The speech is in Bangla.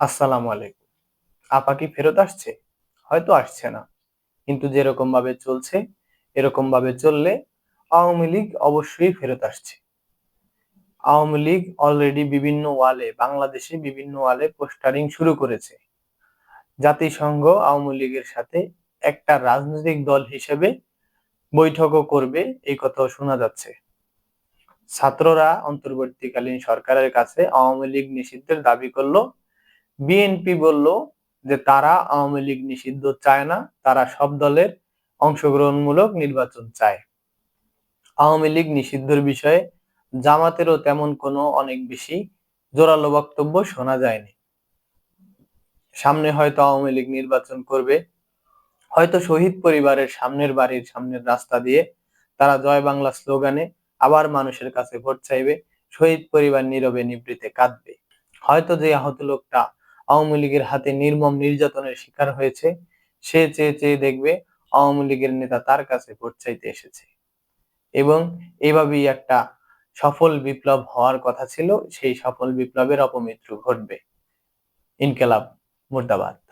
আসসালামু আলাইকুম। আপা কি ফেরত আসছে? হয়তো আসছে না। কিন্তু যেরকম ভাবে চলছে এরকম ভাবে চললে আওয়ামী লীগ অবশ্যই ফেরত আসছে। আওয়ামী লীগ অলরেডি বিভিন্ন ওয়ালে, বাংলাদেশে বিভিন্ন ওয়ালে পোস্টারিং শুরু করেছে। জাতিসংঘ আওয়ামী লীগের সাথে একটা রাজনৈতিক দল হিসেবে বৈঠকও করবে, এই কথাও শোনা যাচ্ছে। ছাত্ররা অন্তর্বর্তীকালীন সরকারের কাছে আওয়ামী লীগ নিষিদ্ধের দাবি করল বিএনপি বলল যে তারা আওয়ামী লীগ নিষিদ্ধ চায় না, তারা সব দলের অংশগ্রহণমূলক নির্বাচন চায়। আওয়ামী লীগ নিষিদ্ধের বিষয়ে জামাতেরও তেমন কোনো অনেক বেশি জোরালো বক্তব্য শোনা যায়নি। সামনে হয়তো আওয়ামী লীগ নির্বাচন করবে। হয়তো শহীদ পরিবারের সামনের বাড়ির সামনের রাস্তা দিয়ে তারা জয় বাংলা স্লোগানে আবার মানুষের কাছে ভোট চাইবে, শহীদ পরিবার নীরবে নিবৃতে কাঁদবে। হয়তো যে আহত লোকটা আওয়ামী লীগের হাতে নির্মম নির্যাতনের শিকার হয়েছে, সে চেয়ে চেয়ে দেখবে আওয়ামী লীগের নেতা তার কাছে ভোট চাইতে এসেছে। এবং এভাবেই একটা সফল বিপ্লব হওয়ার কথা ছিল, সেই সফল বিপ্লবের অপমৃত্যু ঘটবে। ইনকেলাব, মুর্দাবাদ।